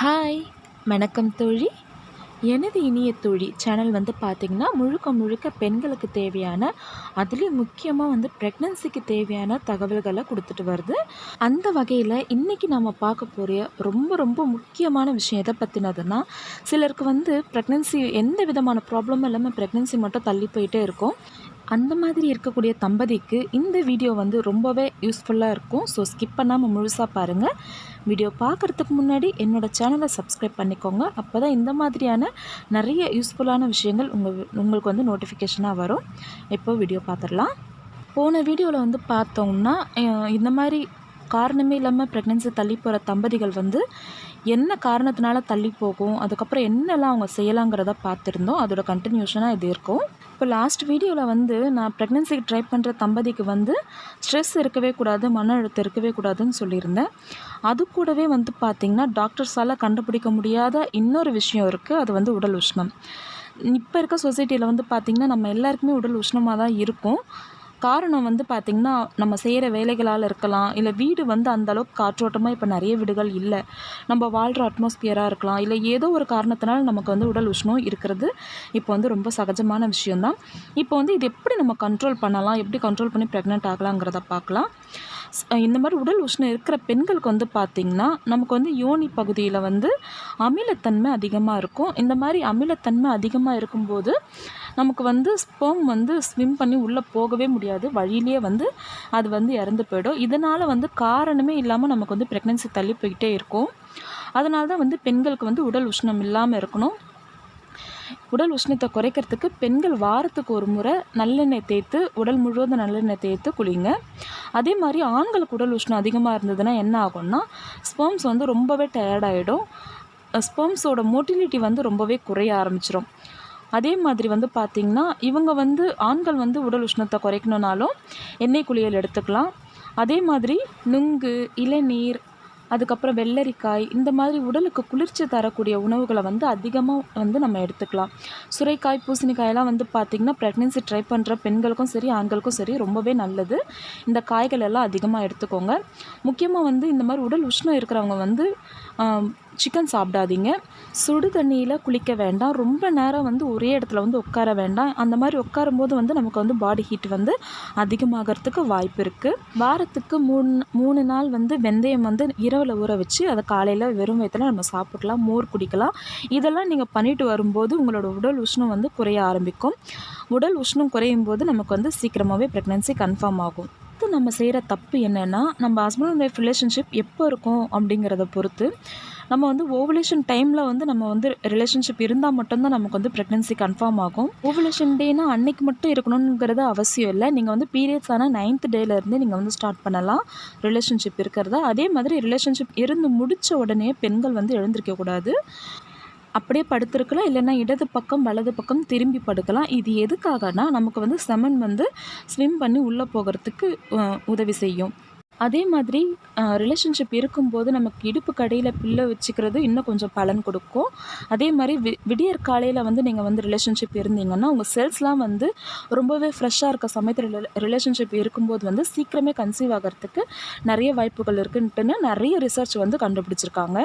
Hi வணக்கம் தோழி. எனது இனிய தோழி சேனல் வந்து பார்த்திங்கன்னா முழுக்க முழுக்க பெண்களுக்கு தேவையான அதுலேயும் முக்கியமாக வந்து ப்ரெக்னன்சிக்கு தேவையான தகவல்களை கொடுத்துட்டு வருது. அந்த வகையில் இன்றைக்கி நம்ம பார்க்க போகிற ரொம்ப ரொம்ப முக்கியமான விஷயம் எதை பற்றினதுன்னா சிலருக்கு வந்து ப்ரெக்னன்சி எந்த விதமான ப்ராப்ளமும் இல்லாமல் ப்ரெக்னன்சி மட்டும் தள்ளி போயிட்டே இருக்கும். அந்த மாதிரி இருக்கக்கூடிய தம்பதிக்கு இந்த வீடியோ வந்து ரொம்பவே யூஸ்ஃபுல்லாக இருக்கும். ஸோ ஸ்கிப் பண்ணாமல் முழுசாக பாருங்கள் வீடியோ பார்க்குறதுக்கு முன்னாடி என்னோடய சேனலை சப்ஸ்கிரைப் பண்ணிக்கோங்க. அப்போ தான் இந்த மாதிரியான நிறைய யூஸ்ஃபுல்லான விஷயங்கள் உங்கள் உங்களுக்கு வந்து நோட்டிஃபிகேஷனாக வரும். இப்போ வீடியோ பார்த்துடலாம் போன வீடியோவில் வந்து பார்த்தோம்னா இந்த மாதிரி காரணமே இல்லாமல் ப்ரெக்னென்சி தள்ளி போகிற தம்பதிகள் வந்து என்ன காரணத்தினால தள்ளி போகும்? அதுக்கப்புறம் என்னெல்லாம் அவங்க செய்யலாங்கிறத பார்த்துருந்தோம். அதோட கண்டினியூஷனாக இது இருக்கும். இப்போ லாஸ்ட் வீடியோவில் வந்து நான் ப்ரெக்னென்சிக்கு ட்ரை பண்ணுற தம்பதிக்கு வந்து ஸ்ட்ரெஸ் இருக்கவே கூடாது மன அழுத்தம் இருக்கவே கூடாதுன்னு சொல்லியிருந்தேன். அது கூடவே வந்து பார்த்திங்கன்னா டாக்டர்ஸால் கண்டுபிடிக்க முடியாத இன்னொரு விஷயம் இருக்குது அது வந்து உடல் உஷ்ணம். இப்போ இருக்க சொசைட்டியில் வந்து பார்த்திங்கன்னா நம்ம எல்லாருக்குமே உடல் உஷ்ணமாக தான் இருக்கும். காரணம் வந்து பார்த்திங்கன்னா நம்ம செய்கிற வேலைகளால் இருக்கலாம் இல்லை வீடு வந்து அந்தளவுக்கு காற்றோட்டமாக இப்போ நிறைய வீடுகள் இல்லை. நம்ம வாழ்கிற அட்மாஸ்பியராக இருக்கலாம் இல்லை ஏதோ ஒரு காரணத்தினால நமக்கு வந்து உடல் உஷ்ணம் இருக்கிறது இப்போ வந்து ரொம்ப சகஜமான விஷயந்தான் இப்போ வந்து இது எப்படி நம்ம கண்ட்ரோல் பண்ணலாம் எப்படி கண்ட்ரோல் பண்ணி ப்ரெக்னென்ட் ஆகலாங்கிறத பார்க்கலாம் இந்த மாதிரி உடல் உஷ்ணம் இருக்கிற பெண்களுக்கு வந்து பார்த்திங்கன்னா நமக்கு வந்து யோனி பகுதியில் வந்து அமிலத்தன்மை அதிகமாக இருக்கும். இந்த மாதிரி அமிலத்தன்மை அதிகமாக இருக்கும்போது நமக்கு வந்து ஸ்போம் வந்து ஸ்விம் பண்ணி உள்ளே போகவே முடியாது. வழியிலேயே வந்து அது வந்து இறந்து போயிடும். இதனால் வந்து காரணமே இல்லாமல் நமக்கு வந்து ப்ரெக்னென்சி தள்ளி போய்கிட்டே இருக்கும். அதனால தான் வந்து பெண்களுக்கு வந்து உடல் உஷ்ணம் இல்லாமல் இருக்கணும். உடல் உஷ்ணத்தை குறைக்கிறதுக்கு பெண்கள் வாரத்துக்கு ஒரு முறை நல்லெண்ணெய் தேய்த்து உடல் முழுவதும் நல்லெண்ணெய் தேய்த்து குளிங்க. அதே மாதிரி ஆண்களுக்கு உடல் உஷ்ணம் அதிகமாக இருந்ததுன்னா என்ன ஆகும்னா ஸ்பெர்ம்ஸ் வந்து ரொம்பவே டயர்டாயிடும் ஸ்பெர்ம்ஸோட மோட்டிலிட்டி வந்து ரொம்பவே குறைய ஆரம்பிச்சிடும் அதே மாதிரி வந்து பார்த்திங்கன்னா இவங்க வந்து ஆண்கள் வந்து உடல் உஷ்ணத்தை குறைக்கணுனாலும் எண்ணெய் குளியல் எடுத்துக்கலாம். அதே மாதிரி நுங்கு இளநீர் அதுக்கப்புறம் வெள்ளரிக்காய் இந்த மாதிரி உடலுக்கு குளிர்ச்சி தரக்கூடிய உணவுகளை வந்து அதிகமாக வந்து நம்ம எடுத்துக்கலாம். சுரைக்காய் பூசணிக்காயெல்லாம் வந்து பார்த்திங்கன்னா ப்ரெக்னென்சி ட்ரை பண்ணுற பெண்களுக்கும் சரி ஆண்களுக்கும் சரி ரொம்பவே நல்லது. இந்த காய்கள் எல்லாம் அதிகமாக எடுத்துக்கோங்க. முக்கியமாக வந்து இந்த மாதிரி உடல் உஷ்ணம் இருக்கிறவங்க வந்து சிக்கன் சாப்பிடாதீங்க. சுடு தண்ணியில் குளிக்க வேண்டாம். ரொம்ப நேரம் வந்து ஒரே இடத்துல வந்து உட்கார வேண்டாம். அந்த மாதிரி உட்காரும்போது வந்து நமக்கு வந்து பாடி ஹீட் வந்து அதிகமாகறதுக்கு வாய்ப்பு இருக்குது வாரத்துக்கு மூணு மூணு நாள் வந்து வெந்தயம் வந்து இரவில் ஊற வச்சு அதை காலையில் வெறும் வயத்தில் நம்ம சாப்பிடலாம். மோர் குடிக்கலாம். இதெல்லாம் நீங்கள் பண்ணிட்டு வரும்போது உங்களோட உடல் உஷ்ணம் வந்து குறைய ஆரம்பிக்கும். உடல் உஷ்ணம் குறையும் போது நமக்கு வந்து சீக்கிரமாகவே ப்ரெக்னென்சி கன்ஃபார்ம் ஆகும். அடுத்து நம்ம செய்கிற தப்பு என்னென்னா நம்ம ஹஸ்பண்ட் அண்ட் ஒய்ஃப் ரிலேஷன்ஷிப் எப்போ இருக்கும் அப்படிங்கிறத பொறுத்து நம்ம வந்து ஓவலேஷன் டைமில் வந்து நம்ம வந்து ரிலேஷன்ஷிப் இருந்தால் மட்டும்தான் நமக்கு வந்து ப்ரெக்னன்சி கன்ஃபார்ம் ஆகும். ஓவலேஷன் டேனா அன்னைக்கு மட்டும் இருக்கணுங்கிறது அவசியம் இல்லை. நீங்கள் வந்து பீரியட்ஸ் ஆனால் நைன்த் டேலேருந்து நீங்கள் வந்து ஸ்டார்ட் பண்ணலாம். ரிலேஷன்ஷிப் இருக்கிறதா. அதே மாதிரி ரிலேஷன்ஷிப் இருந்து முடித்த உடனே பெண்கள் வந்து எழுந்திருக்க கூடாது. அப்படியே படுத்திருக்கலாம். இல்லைன்னா இடது பக்கம் வலது பக்கம் திரும்பி படுக்கலாம். இது எதுக்காகனா நமக்கு வந்து செமன் வந்து ஸ்விம் பண்ணி உள்ளே போகிறதுக்கு உதவி செய்யும். அதே மாதிரி ரிலேஷன்ஷிப் இருக்கும்போது நமக்கு இடுப்பு கடையில் பிள்ளை வச்சுக்கிறது இன்னும் கொஞ்சம் பலன் கொடுக்கும். அதே மாதிரி வி விடியற் காலையில் வந்து நீங்கள் வந்து ரிலேஷன்ஷிப் இருந்தீங்கன்னா உங்கள் செல்ஸ்லாம் வந்து ரொம்பவே ஃப்ரெஷ்ஷாக இருக்க சமயத்தில் ரிலேஷன்ஷிப் இருக்கும்போது வந்து சீக்கிரமே கன்சீவ் ஆகிறதுக்கு நிறைய வாய்ப்புகள் இருக்குன்ட்டுன்னு நிறைய ரிசர்ச் வந்து கண்டுபிடிச்சிருக்காங்க.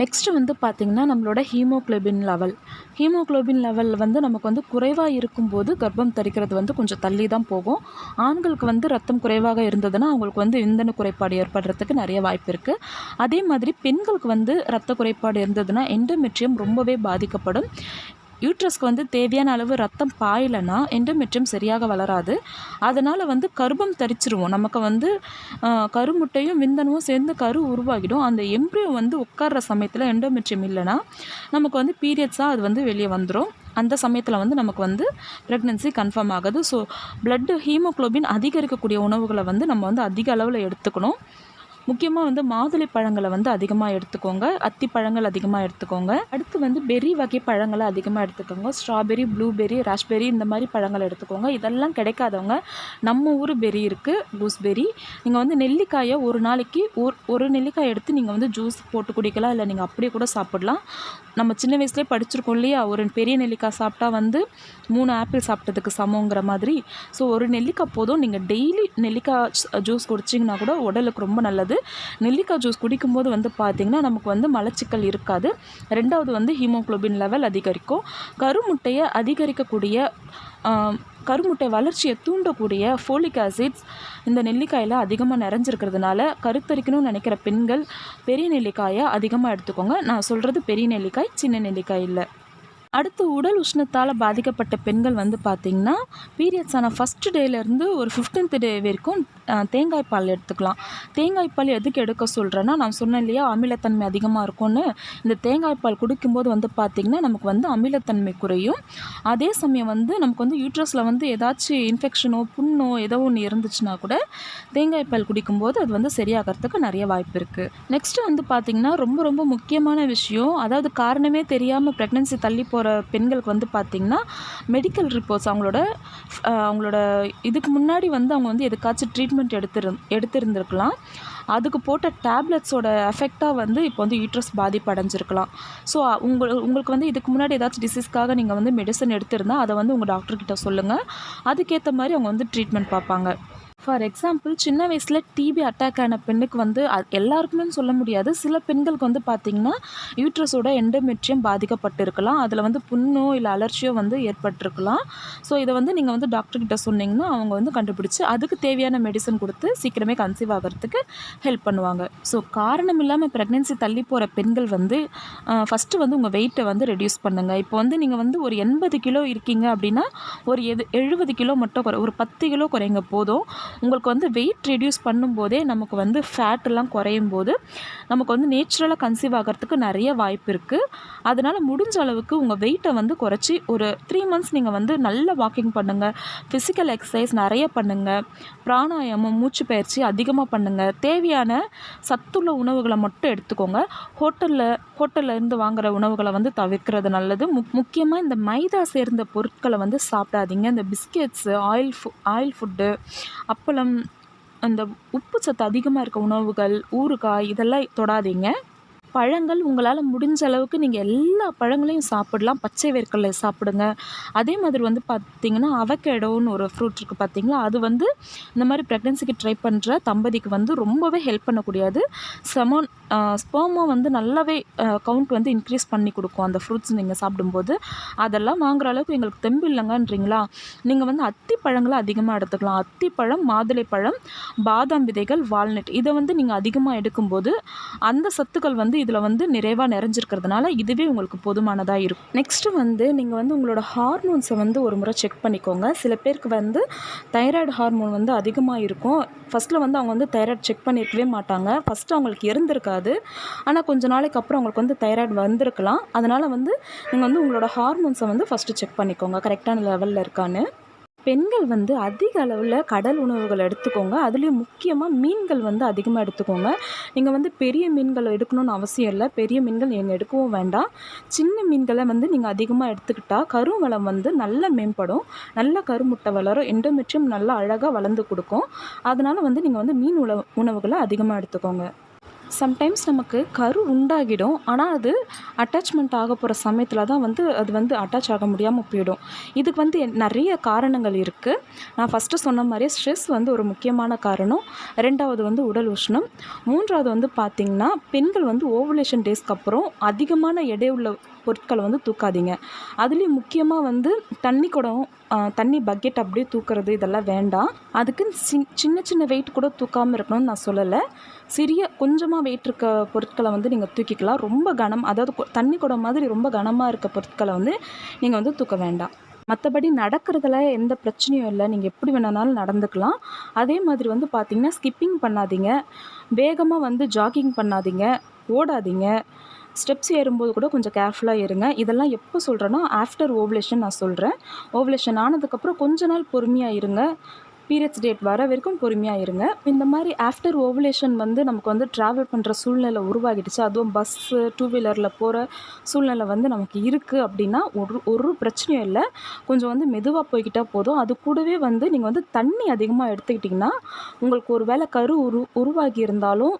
நெக்ஸ்ட் வந்து பார்த்திங்கன்னா நம்மளோட ஹீமோக்ளோபின் லெவல் ஹீமோக்ளோபின் லெவல் வந்து நமக்கு வந்து குறைவாக இருக்கும்போது கர்ப்பம் தரிக்கிறது வந்து கொஞ்சம் தள்ளி தான் போகும். ஆண்களுக்கு வந்து ரத்தம் குறைவாக இருந்ததுன்னா அவங்களுக்கு வந்து விந்தணு குறைபாடு ஏற்படுறதுக்கு நிறைய வாய்ப்பு இருக்குது அதே மாதிரி பெண்களுக்கு வந்து ரத்த குறைபாடு இருந்ததுன்னா எண்டோமெட்ரியம் ரொம்பவே பாதிக்கப்படும். யூட்ரஸ்க்கு வந்து தேவையான அளவு ரத்தம் பாயலைன்னா எண்டோமெட்ரியம் சரியாக வளராது. அதனால் வந்து கர்ப்பம் தரிச்சிருவோம். நமக்கு வந்து கருமுட்டையும் விந்தனமும் சேர்ந்து கரு உருவாகிடும். அந்த எம்ப்ரியோ வந்து உட்கார்ற சமயத்தில் எண்டோமெட்ரியம் இல்லைன்னா நமக்கு வந்து பீரியட்ஸாக அது வந்து வெளியே வந்துடும் அந்த சமயத்தில் வந்து நமக்கு வந்து ப்ரெக்னென்சி கன்ஃபார்ம் ஆகுது. ஸோ பிளட்டு ஹீமோக்ளோபின் அதிகரிக்கக்கூடிய உணவுகளை வந்து நம்ம வந்து அதிக அளவில் எடுத்துக்கணும். முக்கியமாக வந்து மாதுளை பழங்களை வந்து அதிகமாக எடுத்துக்கோங்க. அத்தி பழங்கள் அதிகமாக எடுத்துக்கோங்க. அடுத்து வந்து பெரி வகை பழங்களை அதிகமாக எடுத்துக்கோங்க. ஸ்ட்ராபெரி ப்ளூபெரி ராஸ்பெரி இந்த மாதிரி பழங்களை எடுத்துக்கோங்க. இதெல்லாம் கிடைக்காதவங்க நம்ம ஊர் பெரி இருக்குது கூஸ்பெரி நீங்கள் வந்து நெல்லிக்காயை ஒரு நாளைக்கு ஒரு ஒரு நெல்லிக்காய் எடுத்து நீங்கள் வந்து ஜூஸ் போட்டு குடிக்கலாம். இல்லை நீங்கள் அப்படியே கூட சாப்பிடலாம். நம்ம சின்ன வயசுலேயே படிச்சிருக்கோம் இல்லையா? ஒரு பெரிய நெல்லிக்காய் சாப்பிட்டா வந்து மூணு ஆப்பிள் சாப்பிட்டதுக்கு சமங்கிற மாதிரி. ஸோ ஒரு நெல்லிக்காய் போதும். நீங்கள் டெய்லி நெல்லிக்காய் ஜூஸ் குடிச்சிங்கன்னா கூட உடலுக்கு ரொம்ப நல்லது. நல்லது நெல்லிக்காய் ஜூஸ் குடிக்கும்போது வந்து பார்த்திங்கன்னா நமக்கு வந்து மலச்சிக்கல் இருக்காது. ரெண்டாவது வந்து ஹீமோகுளோபின் லெவல் அதிகரிக்கும். கருமுட்டையை அதிகரிக்கக்கூடிய கருமுட்டை வளர்ச்சியை தூண்டக்கூடிய ஃபோலிக் ஆசிட்ஸ் இந்த நெல்லிக்காயில் அதிகமாக நிறைஞ்சிருக்கிறதுனால கருத்தரிக்கணும்னு நினைக்கிற பெண்கள் பெரிய நெல்லிக்காயை அதிகமாக எடுத்துக்கோங்க. நான் சொல்கிறது பெரிய நெல்லிக்காய் சின்ன நெல்லிக்காய் இல்லை. அடுத்து உடல் உஷ்ணத்தால் பாதிக்கப்பட்ட பெண்கள் வந்து பார்த்திங்கன்னா பீரியட்ஸ் ஃபஸ்ட்டு டேலேருந்து ஒரு ஃபிஃப்டீன்த் டே வரைக்கும் தேங்காய் பால் எடுத்துக்கலாம். தேங்காய் பால் எதுக்கு எடுக்க சொல்கிறேன்னா நான் சொன்னேன் இல்லையா அமிலத்தன்மை அதிகமாக இருக்கும்னு. இந்த தேங்காய் பால் குடிக்கும்போது வந்து பார்த்திங்கன்னா நமக்கு வந்து அமிலத்தன்மை குறையும். அதே சமயம் வந்து நமக்கு வந்து யூட்ரஸில் வந்து ஏதாச்சும் இன்ஃபெக்ஷனோ புண்ணோ ஏதோ ஒன்று இருந்துச்சுன்னா கூட தேங்காய் பால் குடிக்கும்போது அது வந்து சரியாகிறதுக்கு நிறைய வாய்ப்பு இருக்குது நெக்ஸ்ட்டு வந்து பார்த்திங்கன்னா ரொம்ப ரொம்ப முக்கியமான விஷயம் அதாவது காரணமே தெரியாமல் ப்ரெக்னென்சி தள்ளி போகிற பெண்களுக்கு வந்து பார்த்திங்கன்னா மெடிக்கல் ரிப்போர்ட்ஸ் அவங்களோட அவங்களோட இதுக்கு முன்னாடி வந்து அவங்க வந்து எதுக்காச்சும் ட்ரீட்மெண்ட் எடுத்திரு எடுத்திருந்திருக்கலாம். அதுக்கு போட்ட டேப்லெட்ஸோட எஃபெக்டாக வந்து இப்போ வந்து யூட்ரஸ் பாதிப்பு அடைஞ்சிருக்கலாம் ஸோ உங்கள் உங்களுக்கு வந்து இதுக்கு முன்னாடி ஏதாச்சும் டிசீஸ்க்காக நீங்கள் வந்து மெடிசன் எடுத்திருந்தால் அதை வந்து உங்கள் டாக்டர்கிட்ட சொல்லுங்கள் அதுக்கேற்ற மாதிரி அவங்க வந்து ட்ரீட்மெண்ட் பார்ப்பாங்க. ஃபார் எக்ஸாம்பிள் சின்ன வயசில் டிபி அட்டாக் ஆன பெண்ணுக்கு வந்து எல்லாருக்குமே சொல்ல முடியாது. சில பெண்களுக்கு வந்து பார்த்திங்கன்னா யூட்ரஸோட எண்டோமெட்ரியம் பாதிக்கப்பட்டிருக்கலாம். அதில் வந்து புண்ணோ இல்லை அலர்ச்சியோ வந்து ஏற்பட்டிருக்கலாம். ஸோ இதை வந்து நீங்கள் வந்து டாக்டர்கிட்ட சொன்னீங்கன்னா அவங்க வந்து கண்டுபிடிச்சி அதுக்கு தேவையான மெடிசன் கொடுத்து சீக்கிரமே கன்சீவ் ஆகிறதுக்கு ஹெல்ப் பண்ணுவாங்க. ஸோ காரணம் இல்லாமல் ப்ரெக்னென்சி தள்ளி போகிற பெண்கள் வந்து ஃபஸ்ட்டு வந்து உங்கள் வெயிட்டை வந்து ரெடியூஸ் பண்ணுங்கள் இப்போ வந்து நீங்கள் வந்து ஒரு எண்பது கிலோ இருக்கீங்க அப்படின்னா ஒரு எது எழுபது கிலோ மட்டும் குறை ஒரு பத்து கிலோ குறைங்க போதும். உங்களுக்கு வந்து வெயிட் ரெடியூஸ் பண்ணும்போதே நமக்கு வந்து ஃபேட்டெல்லாம் குறையும் போது நமக்கு வந்து நேச்சுரலாக கன்சீவ் ஆகிறதுக்கு நிறைய வாய்ப்பு இருக்குது அதனால் முடிஞ்ச அளவுக்கு உங்கள் வெயிட்டை வந்து குறைச்சி ஒரு த்ரீ மந்த்ஸ் நீங்கள் வந்து நல்ல வாக்கிங் பண்ணுங்கள் ஃபிசிக்கல் எக்ஸசைஸ் நிறைய பண்ணுங்கள் பிராணாயாமம் மூச்சு பயிற்சி அதிகமாக பண்ணுங்கள் தேவையான சத்துள்ள உணவுகளை மட்டும் எடுத்துக்கோங்க. ஹோட்டலில் ஹோட்டலில் இருந்து வாங்குகிற உணவுகளை வந்து தவிர்க்கிறது நல்லது. முக் முக்கியமாக இந்த மைதா சேர்ந்த பொருட்களை வந்து சாப்பிடாதீங்க. இந்த பிஸ்கெட்ஸு ஆயில் ஃபு ஆயில் ஃபுட்டு அப் அப்பளம் அந்த உப்பு சத்து அதிகமாக இருக்க உணவுகள் ஊறுகாய் இதெல்லாம் தொடாதீங்க. பழங்கள் உங்களால் முடிஞ்ச அளவுக்கு நீங்கள் எல்லா பழங்களையும் சாப்பிடலாம். பச்சை வேர்க்கடலை சாப்பிடுங்க. அதே மாதிரி வந்து பார்த்திங்கன்னா அவகேடோன்னு ஒரு ஃப்ரூட் இருக்குது பார்த்தீங்களா அது வந்து இந்த மாதிரி ப்ரெக்னென்சிக்கு ட்ரை பண்ணுற தம்பதிக்கு வந்து ரொம்பவே ஹெல்ப் பண்ணக்கூடியது. செமோன் ஸ்போமோ வந்து நல்லாவே கவுண்ட் வந்து இன்க்ரீஸ் பண்ணி கொடுக்கும் அந்த ஃப்ரூட்ஸ் நீங்கள் சாப்பிடும்போது. அதெல்லாம் வாங்குற அளவுக்கு எங்களுக்கு தெம்பு இல்லைங்கன்றீங்களா? நீங்கள் வந்து அத்திப்பழங்களை அதிகமாக எடுத்துக்கலாம். அத்திப்பழம் மாதுளைப்பழம் பாதாம் விதைகள் வால்நட் இதை வந்து நீங்கள் அதிகமாக எடுக்கும்போது அந்த சத்துக்கள் வந்து இதில் வந்து நிறைவாக நிறைஞ்சிருக்கிறதுனால இதுவே உங்களுக்கு போதுமானதாக இருக்கும். நெக்ஸ்ட்டு வந்து நீங்கள் வந்து உங்களோட ஹார்மோன்ஸை வந்து ஒரு முறை செக் பண்ணிக்கோங்க. சில பேருக்கு வந்து தைராய்டு ஹார்மோன் வந்து அதிகமாக இருக்கும். ஃபஸ்ட்டில் வந்து அவங்க வந்து தைராய்டு செக் பண்ணியிருக்கவே மாட்டாங்க. ஃபஸ்ட்டு அவங்களுக்கு இருந்திருக்காது. ஆனால் கொஞ்ச நாளைக்கு அப்புறம் உங்களுக்கு வந்து தைராய்டு வந்திருக்கலாம். அதனால் வந்து நீங்கள் வந்து உங்களோட ஹார்மோன்ஸை வந்து ஃபஸ்ட்டு செக் பண்ணிக்கோங்க. கரெக்டான லெவலில் இருக்கான்னு. பெண்கள் வந்து அதிக அளவில் கடல் உணவுகள் எடுத்துக்கோங்க. அதுலேயும் முக்கியமாக மீன்கள் வந்து அதிகமாக எடுத்துக்கோங்க. நீங்கள் வந்து பெரிய மீன்கள் எடுக்கணும்னு அவசியம் இல்லை. பெரிய மீன்கள் நீங்கள் எடுக்கவும் வேண்டாம். சின்ன மீன்களை வந்து நீங்கள் அதிகமாக எடுத்துக்கிட்டால் கருவளம் வந்து நல்லா மேம்படும். நல்ல கருமுட்டை வளரும். எண்டோமெட்ரியம் நல்லா அழகாக வளர்ந்து கொடுக்கும். அதனால் வந்து நீங்கள் வந்து மீன் உணவு உணவுகளை அதிகமாக எடுத்துக்கோங்க. சம்டைம்ஸ் நமக்கு கரு உண்டாகிடும். ஆனால் அது அட்டாச்மெண்ட் ஆக போகிற சமயத்தில் தான் வந்து அது வந்து அட்டாச் ஆக முடியாமல் போயிடும். இதுக்கு வந்து என் நிறைய காரணங்கள் இருக்குது நான் ஃபஸ்ட்டு சொன்ன மாதிரியே ஸ்ட்ரெஸ் வந்து ஒரு முக்கியமான காரணம். ரெண்டாவது வந்து உடல் உஷ்ணம். மூன்றாவது வந்து பார்த்திங்கன்னா பெண்கள் வந்து ஓவலேஷன் டேஸ்க்கு அப்புறம் அதிகமான எடை உள்ள பொருட்களை வந்து தூக்காதீங்க. அதுலேயும் முக்கியமாக வந்து தண்ணி குடம் தண்ணி பக்கெட் அப்படியே தூக்குறது இதெல்லாம் வேண்டாம். அதுக்கு சின் சின்ன சின்ன வெயிட் கூட தூக்காமல் இருக்கணும்னு நான் சொல்லலை. சிறிய கொஞ்சமாக வெயிட் இருக்க பொருட்களை வந்து நீங்கள் தூக்கிக்கலாம். ரொம்ப கனம் அதாவது தண்ணி குடம் மாதிரி ரொம்ப கனமாக இருக்க பொருட்களை வந்து நீங்கள் வந்து தூக்க வேண்டாம். மற்றபடி நடக்கிறதுல எந்த பிரச்சனையும் இல்லை. நீங்கள் எப்படி வேணாலும் நடந்துக்கலாம். அதே மாதிரி வந்து பார்த்திங்கன்னா ஸ்கிப்பிங் பண்ணாதீங்க. வேகமாக வந்து ஜாகிங் பண்ணாதீங்க. ஓடாதீங்க. ஸ்டெப்ஸ் ஏறும்போது கூட கொஞ்சம் கேர்ஃபுல்லாக ஏறுங்க. இதெல்லாம் எப்போ சொல்கிறேன்னா ஆஃப்டர் ஓவலேஷன் நான் சொல்கிறேன் ஓவலேஷன் ஆனதுக்கப்புறம் கொஞ்ச நாள் பொறுமையாக இருங்க. பீரியட்ஸ் டேட் வர வரைக்கும் பொறுமையாக இருங்க. இந்த மாதிரி ஆஃப்டர் ஓவலேஷன் வந்து நமக்கு வந்து ட்ராவல் பண்ணுற சூழ்நிலை உருவாகிடுச்சு. அதுவும் பஸ்ஸு டூ வீலரில் போகிற சூழ்நிலை வந்து நமக்கு இருக்குது அப்படின்னா ஒரு ஒரு பிரச்சனையும் இல்லை. கொஞ்சம் வந்து மெதுவாக போய்கிட்டால் போதும். அது கூடவே வந்து நீங்கள் வந்து தண்ணி அதிகமாக எடுத்துக்கிட்டிங்கன்னா உங்களுக்கு ஒரு வேளை கரு உரு உருவாகி இருந்தாலும்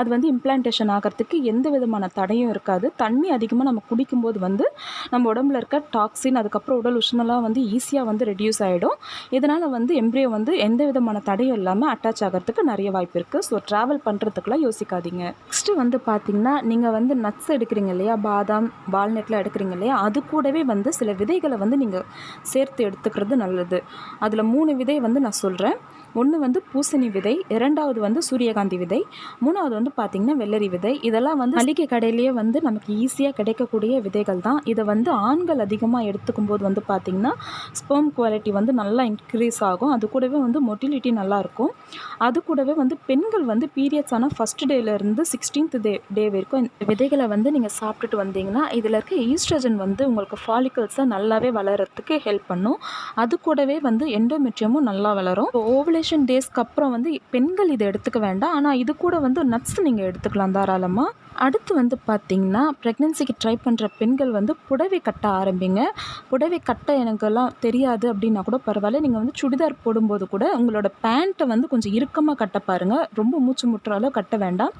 அது வந்து இம்ப்ளான்டேஷன் ஆகிறதுக்கு எந்த விதமான தடையும் இருக்காது. தண்ணி அதிகமாக நம்ம குடிக்கும்போது வந்து நம்ம உடம்புல இருக்க டாக்ஸின் அதுக்கப்புறம் உடல் உஷ்ணலாம் வந்து ஈஸியாக வந்து ரெடியூஸ் ஆகிடும் இதனால் வந்து எம்ப்ரியோ வந்து எந்த விதமான தடையும் இல்லாமல் அட்டாச் ஆகிறதுக்கு நிறைய வாய்ப்பு இருக்குது ஸோ ட்ராவல் பண்ணுறதுக்குலாம் யோசிக்காதீங்க. நெக்ஸ்ட்டு வந்து பார்த்திங்கன்னா நீங்கள் வந்து நட்ஸ் எடுக்கிறீங்க இல்லையா? பாதாம் வால்நட்லாம் எடுக்கிறீங்க இல்லையா? அது கூடவே வந்து சில விதைகளை வந்து நீங்கள் சேர்த்து எடுத்துக்கிறது நல்லது. அதில் மூணு விதை வந்து நான் சொல்கிறேன் ஒன்று வந்து பூசணி விதை இரண்டாவது வந்து சூரியகாந்தி விதை மூணாவது வந்து பார்த்திங்கன்னா வெள்ளரி விதை. இதெல்லாம் வந்து மளிகை கடையிலேயே வந்து நமக்கு ஈஸியாக கிடைக்கக்கூடிய விதைகள் தான். இதை வந்து ஆண்கள் அதிகமாக எடுத்துக்கும் போது வந்து பார்த்திங்கன்னா ஸ்பெர்ம் குவாலிட்டி வந்து நல்லா இன்க்ரீஸ் ஆகும். அது கூடவே வந்து மொட்டிலிட்டி நல்லாயிருக்கும் அது கூடவே வந்து பெண்கள் வந்து பீரியட்ஸ் ஆனால் ஃபஸ்ட் டேலேருந்து சிக்ஸ்டீன்த் டே டே வரைக்கும் விதைகளை வந்து நீங்கள் சாப்பிட்டுட்டு வந்தீங்கன்னா இதில் இருக்க ஈஸ்ட்ரஜன் வந்து உங்களுக்கு ஃபாலிக்கல்ஸை நல்லாவே வளர்கிறதுக்கு ஹெல்ப் பண்ணும். அது கூடவே வந்து எண்டோமெட்ரியமும் நல்லா வளரும். ஓவலேஷன் டேஸ்க்கு அப்புறம் வந்து பெண்கள் இதை எடுத்துக்க வேண்டாம். ஆனால் இது கூட வந்து நட்ஸ் நீங்கள் எடுத்துக்கலாம் தாராளமாக அடுத்து வந்து பார்த்திங்கன்னா ப்ரெக்னென்சிக்கு ட்ரை பண்ணுற பெண்கள் வந்து புடவை கட்ட ஆரம்பிங்க. புடவை கட்ட எனக்கெல்லாம் தெரியாது அப்படின்னா கூட பரவாயில்ல. நீங்கள் வந்து சுடிதார் போடும்போது கூட உங்களோட பேண்ட்டை வந்து கொஞ்சம் இறுக்கமாக கட்ட பாருங்கள் ரொம்ப மூச்சு முட்டுறாலோ கட்ட வேண்டாம்.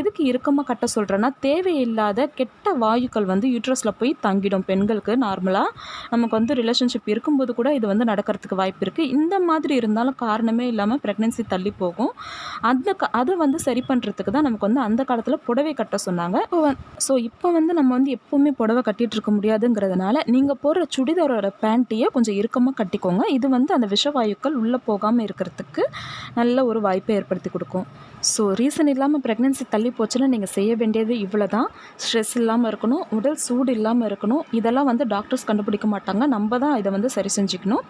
எதுக்கு இறுக்கமாக கட்ட சொல்கிறேன்னா தேவையில்லாத கெட்ட வாயுக்கள் வந்து யூட்ரஸில் போய் தங்கிடும் பெண்களுக்கு நார்மலாக நமக்கு வந்து ரிலேஷன்ஷிப் இருக்கும்போது கூட இது வந்து நடக்கிறதுக்கு வாய்ப்பு இருக்குது இந்த மாதிரி இருந்தாலும் காரணமே இல்லாமல் ப்ரெக்னென்சி தள்ளி போகும். அந்த க அதை வந்து சரி பண்ணுறதுக்கு தான் நமக்கு வந்து அந்த காலத்தில் புடவை கட்ட சொன்னாங்க. இப்போ ஸோ இப்போ வந்து நம்ம வந்து எப்போவுமே புடவை கட்டிகிட்டு இருக்க முடியாதுங்கிறதுனால நீங்கள் போடுற சுடிதாரோட பேண்ட்டையே கொஞ்சம் இறுக்கமாக கட்டிக்கோங்க. இது வந்து அந்த விஷவாயுக்கள் உள்ளே போகாமல் இருக்கிறதுக்கு நல்ல ஒரு வாய்ப்பை ஏற்படுத்தி கொடுக்கும். ஸோ ரீசன் இல்லாமல் ப்ரெக்னென்சி தள்ளி போச்சுன்னா நீங்கள் செய்ய வேண்டியது இவ்வளோ தான் ஸ்ட்ரெஸ் இல்லாமல் இருக்கணும் உடல் சூடு இல்லாமல் இருக்கணும். இதெல்லாம் வந்து டாக்டர்ஸ் கண்டுபிடிக்க மாட்டாங்க. நம்ம தான் இதை வந்து சரி செஞ்சுக்கணும்.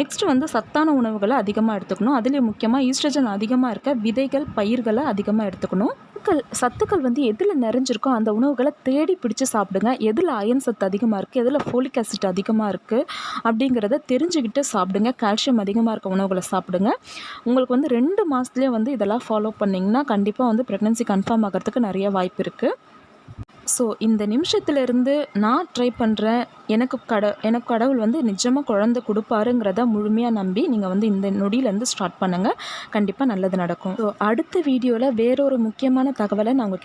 நெக்ஸ்ட்டு வந்து சத்தான உணவுகளை அதிகமாக எடுத்துக்கணும். அதுலேயும் முக்கியமாக ஈஸ்ட்ரஜன் அதிகமாக இருக்க விதைகள் பயிர்களை அதிகமாக எடுத்துக்கணும். சத்துக்கள் சத்துக்கள் வந்து எதில் நிறைஞ்சிருக்கோ அந்த உணவுகளை தேடி பிடிச்சி சாப்பிடுங்க. எதில் அயன் சத்து அதிகமாக இருக்குது எதில் ஃபோலிக் ஆசிட் அதிகமாக இருக்குது அப்படிங்கிறத தெரிஞ்சுக்கிட்டு சாப்பிடுங்க. கால்சியம் அதிகமாக இருக்க உணவுகளை சாப்பிடுங்க. உங்களுக்கு வந்து ரெண்டு மாதத்துலேயே வந்து இதெல்லாம் ஃபாலோ பண்ணிங்கன்னா கண்டிப்பாக வந்து ப்ரெக்னென்சி கன்ஃபார்ம் ஆகிறதுக்கு நிறைய வாய்ப்பு இருக்குது ஸோ இந்த நிமிஷத்துலேருந்து நான் ட்ரை பண்ணுறேன் எனக்கு கட எனக்கு கடவுள் வந்து நிஜமாக குழந்த கொடுப்பாருங்கிறத முழுமையாக நம்பி நீங்கள் வந்து இந்த நொடியிலேருந்து ஸ்டார்ட் பண்ணுங்கள் கண்டிப்பாக நல்லது நடக்கும். ஸோ அடுத்த வீடியோவில் வேறொரு முக்கியமான தகவலை நான் உங்களுக்கு